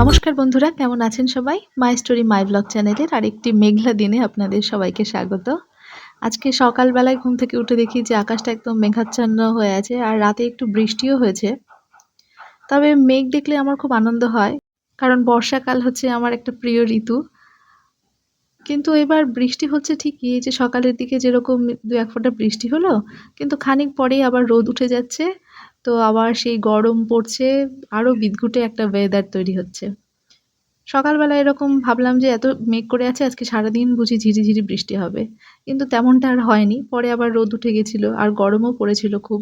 নমস্কার বন্ধুরা, কেমন আছেন সবাই? মাই স্টোরি মাই ব্লগ চ্যানেলের আরেকটি মেঘলা দিনে আপনাদের সবাইকে স্বাগত। আজকে সকালবেলায় ঘুম থেকে উঠে দেখি যে আকাশটা একদম মেঘাচ্ছন্ন হয়ে আছে আর রাতে একটু বৃষ্টিও হয়েছে। তবে মেঘ দেখলে আমার খুব আনন্দ হয়, কারণ বর্ষাকাল হচ্ছে আমার একটা প্রিয় ঋতু। কিন্তু এবার বৃষ্টি হচ্ছে ঠিকই, যে সকালের দিকে যেরকম দু এক ফোঁটা বৃষ্টি হলো, কিন্তু খানিক পরেই আবার রোদ উঠে যাচ্ছে। তো আবার সেই গরম পড়ছে আরও বিদঘুটে একটা ওয়েদার তৈরি হচ্ছে। সকালবেলা এরকম ভাবলাম যে এত মেঘ করে আছে, আজকে সারাদিন বুঝি ঝিরিঝিরি বৃষ্টি হবে। কিন্তু তেমনটা আর হয়নি, পরে আবার রোদ উঠে গেছিল আর গরমও পড়েছিল খুব।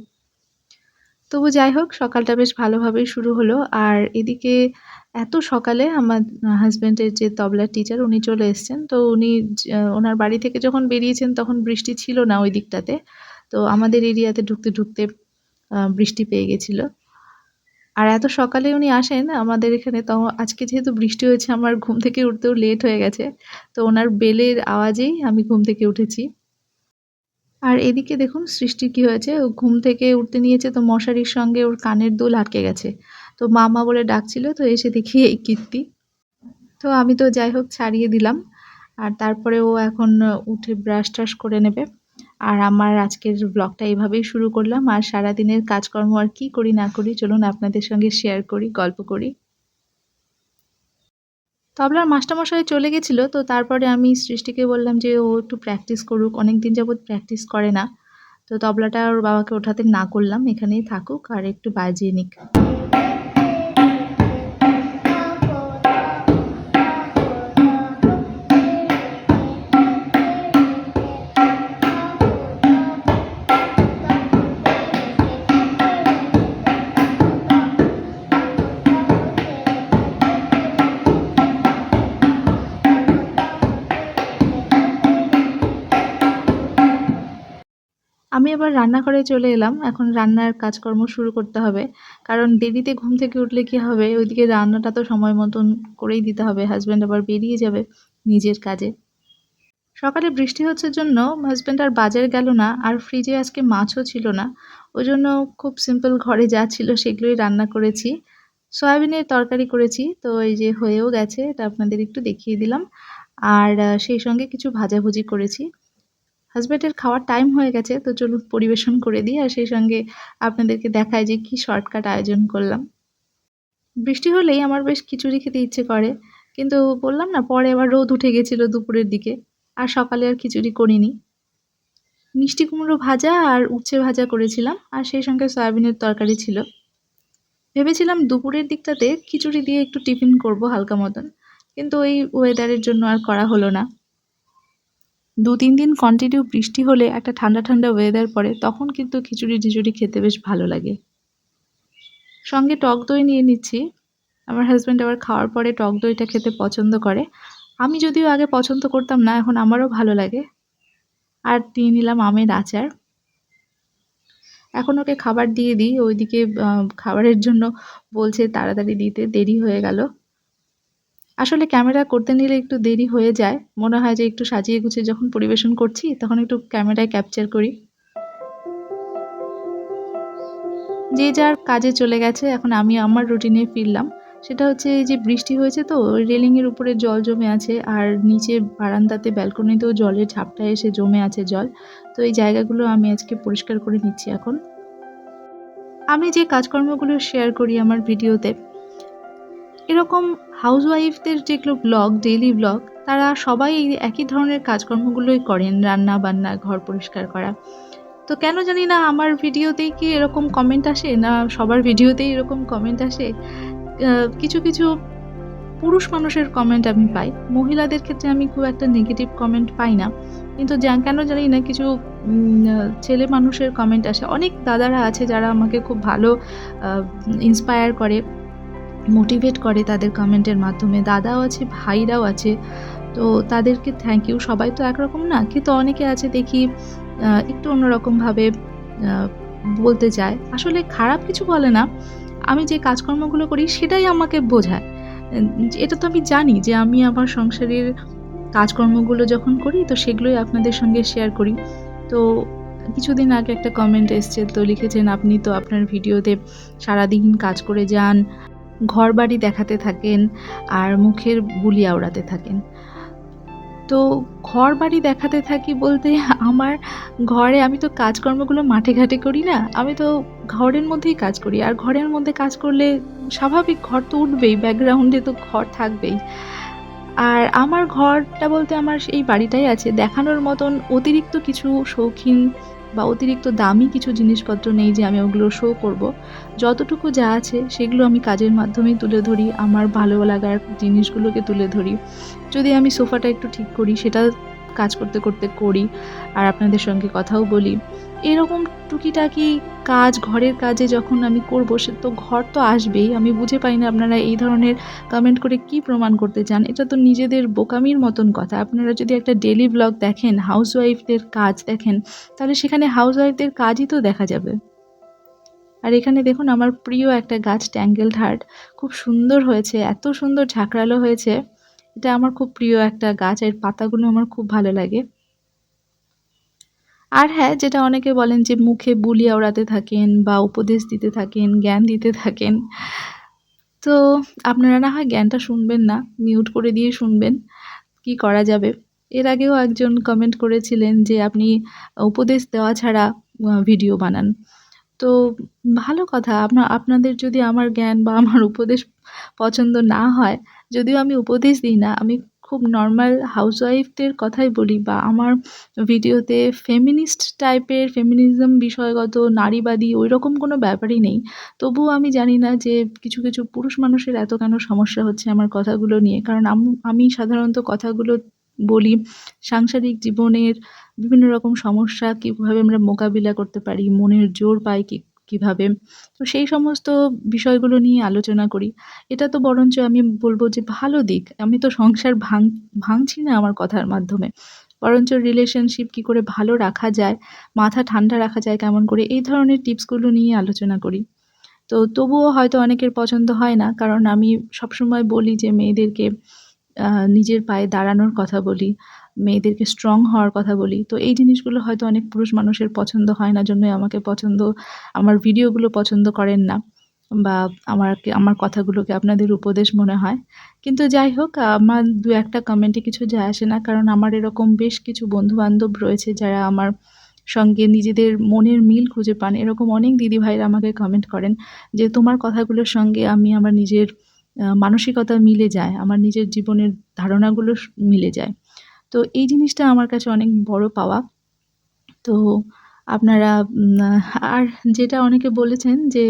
তবু যাই হোক, সকালটা বেশ ভালোভাবেই শুরু হলো। আর এদিকে এত সকালে আমার হাজব্যান্ডের যে তবলার টিচার উনি চলে এসছেন। তো উনি ওনার বাড়ি থেকে যখন বেরিয়েছেন, তখন বৃষ্টি ছিল না ওই দিকটাতে। তো আমাদের এরিয়াতে ঢুকতে ঢুকতে বৃষ্টি পেয়ে গেছিল। আর এত সকালে উনি আসেন আমাদের এখানে, তো আজকে যেহেতু বৃষ্টি হয়েছে, আমার ঘুম থেকে উঠতেও লেট হয়ে গেছে, তো ওনার বেলের আওয়াজেই আমি ঘুম থেকে উঠেছি। আর এদিকে দেখুন সৃষ্টি কি হয়েছে, ও ঘুম থেকে উঠতে নিয়েছে, তো মশারির সঙ্গে ওর কানের দুল আটকে গেছে। তো মামা বলে ডাকছিল, তো এসে দেখি এই কীর্তি। তো আমি তো যাই হোক ছাড়িয়ে দিলাম, আর তারপরে ও এখন উঠে ব্রাশ ট্রাশ করে নেবে। আর আমার আজকের ব্লগটা এইভাবেই শুরু করলাম। আর সারাদিনের কাজকর্ম আর কি করি না করি, চলুন আপনাদের সঙ্গে শেয়ার করি, গল্প করি। তবলার মাস্টারমশাই চলে গেছিল, তো তারপরে আমি সৃষ্টিকে বললাম যে ও একটু প্র্যাকটিস করুক অনেক দিন যাবৎ প্র্যাকটিস করে না। তো তবলাটা ওর বাবাকে ওঠাতে না করলাম, এখানেই থাকুক আর একটু বাজিয়ে নিক। আমি আবার রান্নাঘরে চলে এলাম। এখন রান্নার কাজকর্ম শুরু করতে হবে। কারণ দেরিতে ঘুম থেকে উঠলে কি হবে? ওইদিকে রান্নাটা তো সময় মতন করেই দিতে হবে। হাজব্যান্ড আবার বেরিয়ে যাবে নিজের কাজে। সকালে বৃষ্টি হচ্ছে জন্য হাজব্যান্ড আর বাজার গেল না। আর ফ্রিজে আজকে মাছও ছিল না। ওই জন্য খুব সিম্পল ঘরে যা ছিল সেগুলোই রান্না করেছি। সয়াবিনের তরকারি করেছি। তো এই যে হয়েও গেছে, এটা আপনাদের একটু দেখিয়ে দিলাম। আর সেই সঙ্গে কিছু ভাজাভুজি করেছি। হাজব্যান্ডের খাওয়ার টাইম হয়ে গেছে, তো চলুন পরিবেশন করে দিই আর সেই সঙ্গে আপনাদেরকে দেখায় যে কি শর্টকাট আয়োজন করলাম। বৃষ্টি হলেই আমার বেশ খিচুড়ি খেতে ইচ্ছে করে, কিন্তু বললাম না, পরে আবার রোদ উঠে গেছিল দুপুরের দিকে, আর সকালে আর খিচুড়ি করিনি। মিষ্টি কুমড়ো ভাজা আর উচ্ছে ভাজা করেছিলাম, আর সেই সঙ্গে সয়াবিনের তরকারি ছিল। ভেবেছিলাম দুপুরের দিকটাতে খিচুড়ি দিয়ে একটু টিফিন করব হালকা মতন, কিন্তু ওই ওয়েদারের জন্য আর করা হলো না। দু তিন দিন কন্টিনিউ বৃষ্টি হলে একটা ঠান্ডা ঠান্ডা ওয়েদার পড়ে, তখন কিন্তু খিচুড়ি টিচুড়ি খেতে বেশ ভালো লাগে। সঙ্গে টক দই নিয়ে নিচ্ছি। আমার হাজব্যান্ড আবার খাওয়ার পরে টক দইটা খেতে পছন্দ করে। আমি যদিও আগে পছন্দ করতাম না, এখন আমারও ভালো লাগে। আর দিয়ে নিলাম আমের আচার। এখন ওকে খাবার দিয়ে দিই, ওইদিকে খাবারের জন্য বলছে তাড়াতাড়ি দিতে, দেরি হয়ে গেল। আসলে ক্যামেরা করতে নিলে একটু দেরি হয়ে যায়। মনে হয় যে একটু সাজিয়ে গুছিয়ে যখন পরিবেশন করছি, তখন একটু ক্যামেরায় ক্যাপচার করি। যে যার কাজে চলে গেছে, এখন আমি আমার রুটিনে ফিরলাম। সেটা হচ্ছে এই যে বৃষ্টি হয়েছে তো রেলিংয়ের উপরে জল জমে আছে, আর নিচে বারান্দাতে ব্যালকনিতেও জলের ঝাপটা এসে জমে আছে জল। তো এই জায়গাগুলো আমি আজকে পরিষ্কার করে নিচ্ছি এখন। আমি যে কাজকর্মগুলো শেয়ার করি আমার ভিডিওতে এরকম হাউসওয়াইফদের যেগুলো ব্লগ ডেইলি ব্লগ তারা সবাই একই ধরনের কাজকর্মগুলোই করেন রান্না বান্না ঘর পরিষ্কার করা। তো কেন জানি না আমার ভিডিওতেই কি এরকম কমেন্ট আসে না সবার ভিডিওতেই এরকম কমেন্ট আসে? কিছু কিছু পুরুষ মানুষের কমেন্ট আমি পাই। মহিলাদের ক্ষেত্রে আমি খুব একটা নেগেটিভ কমেন্ট পাই না। কিন্তু কেন জানি না কিছু ছেলে মানুষের কমেন্ট আসে। অনেক দাদারা আছে যারা আমাকে খুব ভালো ইন্সপায়ার করে। মোটিভেট করে তাদের কমেন্টের মাধ্যমে। দাদাও আছে, ভাইরাও আছে, তো তাদেরকে থ্যাংক ইউ সবাই তো একরকম না, কিন্তু অনেকে আছে দেখি একটু অন্যরকমভাবে বলতে চায় আসলে খারাপ কিছু বলে না, আমি যে কাজকর্মগুলো করি সেটাই আমাকে বোঝায়। এটা তো আমি জানি যে আমি আমার সংসারের কাজকর্মগুলো যখন করি, তো সেগুলোই আপনাদের সঙ্গে শেয়ার করি। তো কিছুদিন আগে একটা কমেন্ট এসছে, তো লিখেছেন, আপনি তো আপনার ভিডিওতে সারাদিন কাজ করে যান। ঘরবাড়ি দেখাতে থাকেন আর মুখের বুলি আওড়াতে থাকেন। তো ঘর বাড়ি দেখাতে থাকি বলতে আমার ঘরে আমি তো কাজকর্মগুলো মাঠে ঘাটে করি না, আমি তো ঘরের মধ্যেই কাজ করি। আর ঘরের মধ্যে কাজ করলে স্বাভাবিক ঘর তো উঠবেই ব্যাকগ্রাউন্ডে তো ঘর থাকবেই। আর আমার ঘরটা বলতে আমার এই বাড়িটাই আছে, দেখানোর মতন অতিরিক্ত কিছু শৌখিন বা অতিরিক্ত দামি কিছু জিনিসপত্র নেই যে আমি ওগুলো শো করব, যতটুকু যা আছে সেগুলো আমি কাজের মাধ্যমেই তুলে ধরি, আমার ভালো লাগার জিনিসগুলোকে তুলে ধরি। যদি আমি সোফাটা একটু ঠিক করি, সেটা কাজ করতে করতে করি আর আপনাদের সঙ্গে কথাও বলি। এরকম টুকিটাকি কাজ, ঘরের কাজে যখন আমি করব, সে তো ঘর তো আসবেই। আমি বুঝে পাই না আপনারা এই ধরনের কমেন্ট করে কি প্রমাণ করতে চান? এটা তো নিজেদের বোকামির মতন কথা। আপনারা যদি একটা ডেলি ব্লগ দেখেন হাউসওয়াইফদের কাজ দেখেন, তাহলে সেখানে হাউসওয়াইফদের কাজই তো দেখা যাবে। আর এখানে দেখুন, আমার প্রিয় একটা গাছ, ট্যাঙ্গেল হার্ট খুব সুন্দর হয়েছে, এত সুন্দর ঝাঁকড়ালো হয়েছে। এটা আমার খুব প্রিয় একটা গাছ, এর পাতাগুলো আমার খুব ভালো লাগে। আর হ্যাঁ যেটা অনেকে বলেন যে মুখে বুলি আওড়াতে থাকেন বা উপদেশ দিতে থাকেন, জ্ঞান দিতে থাকেন, তো আপনারা না হয় জ্ঞানটা শুনবেন না মিউট করে দিয়ে শুনবেন কি করা যাবে। এর আগেও একজন কমেন্ট করেছিলেন যে আপনি উপদেশ দেওয়া ছাড়া ভিডিও বানান। তো ভালো কথা। আপনার আপনাদের যদি আমার জ্ঞান বা আমার উপদেশ পছন্দ না হয়, যদিও আমি উপদেশ দিই না, আমি খুব নর্মাল হাউসওয়াইফদের কথাই বলি বা আমার ভিডিওতে ফেমিনিস্ট টাইপের ফেমিনিজম বিষয়গত নারীবাদী ওই রকম কোনো ব্যাপারই নেই। তবুও আমি জানি না যে কিছু কিছু পুরুষ মানুষের এত কেন সমস্যা হচ্ছে আমার কথাগুলো নিয়ে। কারণ আমি সাধারণত কথাগুলো বলি, সাংসারিক জীবনের বিভিন্ন রকম সমস্যা কীভাবে আমরা মোকাবিলা করতে পারি, মনের জোর পাই কী, কীভাবে? তো সেই সমস্ত বিষয়গুলো নিয়ে আলোচনা করি। এটা তো বরঞ্চ আমি বলব যে ভালো দিক। আমি তো সংসার ভাঙ, ভাঙছি না আমার কথার মাধ্যমে। বরঞ্চ রিলেশনশিপ কী করে ভালো রাখা যায়, মাথা ঠান্ডা রাখা যায় কেমন করে, এই ধরনের টিপসগুলো নিয়ে আলোচনা করি। তো তবুও হয়তো অনেকের পছন্দ হয় না, কারণ আমি সবসময় বলি যে মেয়েদেরকে নিজের পায়ে দাঁড়ানোর কথা বলি, মেয়েদেরকে স্ট্রং হওয়ার কথা বলি। তো এই জিনিসগুলো হয়তো অনেক পুরুষ মানুষের পছন্দ হয় না, জন্যই আমাকে পছন্দ, আমার ভিডিওগুলো পছন্দ করেন না বা আমারকে, আমার কথাগুলোকে আপনাদের উপদেশ মনে হয়। কিন্তু যাই হোক, আমার দু একটা কমেন্টে কিছু যায় আসে না, কারণ আমার এরকম বেশ কিছু বন্ধুবান্ধব রয়েছে যারা আমার সঙ্গে নিজেদের মনের মিল খুঁজে পান। এরকম অনেক দিদিভাইরা আমাকে কমেন্ট করেন যে, তোমার কথাগুলোর সঙ্গে আমি আমার নিজের মানসিকতা মিলে যায়, আমার নিজের জীবনের ধারণাগুলো মিলে যায়। তো এই জিনিসটা আমার কাছে অনেক বড় পাওয়া। তো আপনারা আর যেটা অনেকে বলেছেন যে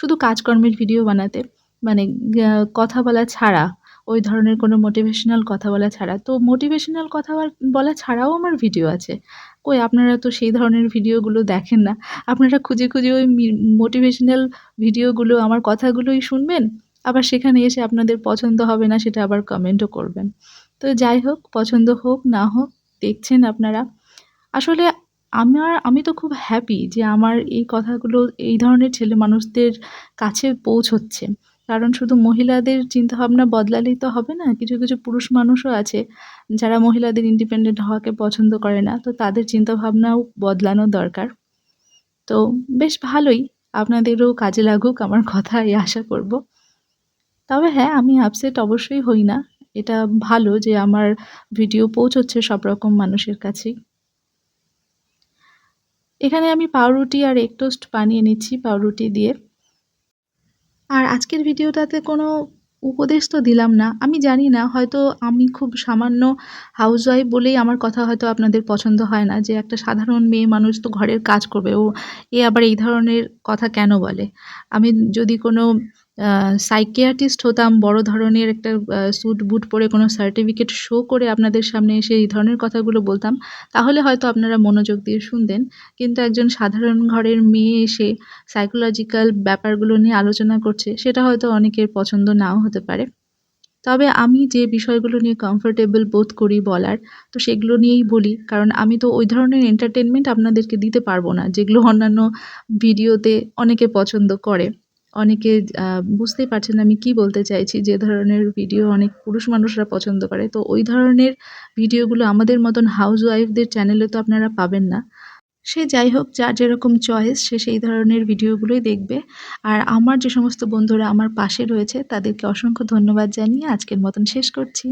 শুধু কাজকর্মের ভিডিও বানাতে মানে কথা বলা ছাড়া, ওই ধরনের কোনো মোটিভেশনাল কথা বলা ছাড়া। তো মোটিভেশনাল কথা বলা ছাড়াও আমার ভিডিও আছে। কই, আপনারা তো সেই ধরনের ভিডিওগুলো দেখেন না। আপনারা খুঁজে খুঁজে ওই মোটিভেশনাল ভিডিওগুলো আমার কথাগুলোই শুনবেন? আবার সেখানে এসে আপনাদের পছন্দ হবে না সেটা আবার কমেন্টও করবেন। তো যাই হোক, পছন্দ হোক, না হোক, দেখছেন আপনারা। আসলে আমার, আমি তো খুব হ্যাপি যে আমার এই কথাগুলো এই ধরনের ছেলে মানুষদের কাছে পৌঁছচ্ছে। কারণ শুধু মহিলাদের চিন্তাভাবনা বদলালেই তো হবে না, কিছু কিছু পুরুষ মানুষও আছে যারা মহিলাদের ইন্ডিপেন্ডেন্ট হওয়াকে পছন্দ করে না, তো তাদের চিন্তাভাবনাও বদলানো দরকার। তো বেশ ভালোই, আপনাদেরও কাজে লাগুক, আমার কথা এই আশা করব। তবে হ্যাঁ আমি আপসেট অবশ্যই হই না। এটা ভালো যে আমার ভিডিও পৌঁছচ্ছে সব রকম মানুষের কাছেই। এখানে আমি পাউরুটি আর এগ টোস্ট বানিয়ে নিচ্ছি পাউরুটি দিয়ে। আর আজকের ভিডিওটাতে কোনো উপদেশ তো দিলাম না। আমি জানি না, হয়তো আমি খুব সামান্য হাউসওয়াইফ বলেই আমার কথা হয়তো আপনাদের পছন্দ হয় না যে একটা সাধারণ মেয়ে মানুষ তো ঘরের কাজ করবে। ও, এ আবার এই ধরনের কথা কেন বলে? আমি যদি কোনো সাইকিয়াট্রিস্ট হতাম, বড় ধরনের একটা স্যুট বুট পরে কোনো সার্টিফিকেট শো করে আপনাদের সামনে এসে এই ধরনের কথাগুলো বলতাম, তাহলে হয়তো আপনারা মনোযোগ দিয়ে শুনতেন। কিন্তু একজন সাধারণ ঘরের মেয়ে এসে সাইকোলজিক্যাল ব্যাপারগুলো নিয়ে আলোচনা করছে, সেটা হয়তো অনেকের পছন্দ নাও হতে পারে। তবে আমি যে বিষয়গুলো নিয়ে কমফোর্টেবল বোধ করি বলার, তো সেগুলো নিয়েই বলি, কারণ আমি তো ওই ধরনের এন্টারটেনমেন্ট আপনাদেরকে দিতে পারব না, যেগুলো অন্যান্য ভিডিওতে অনেকে পছন্দ করে। অনেকে বুঝতেই পারছেন আমি কি বলতে চাইছি। যে ধরনের ভিডিও অনেক পুরুষ মানুষরা পছন্দ করে। তো ওই ধরনের ভিডিওগুলো আমাদের মতন হাউস ওয়াইফদের চ্যানেলে তো আপনারা পাবেন না। সে যাই হোক, যার যেরকম চয়েস সে সেই ধরনের ভিডিওগুলোই দেখবে। আর আমার যে সমস্ত বন্ধুরা আমার পাশে রয়েছে, তাদেরকে অসংখ্য ধন্যবাদ জানিয়ে আজকের মতন শেষ করছি।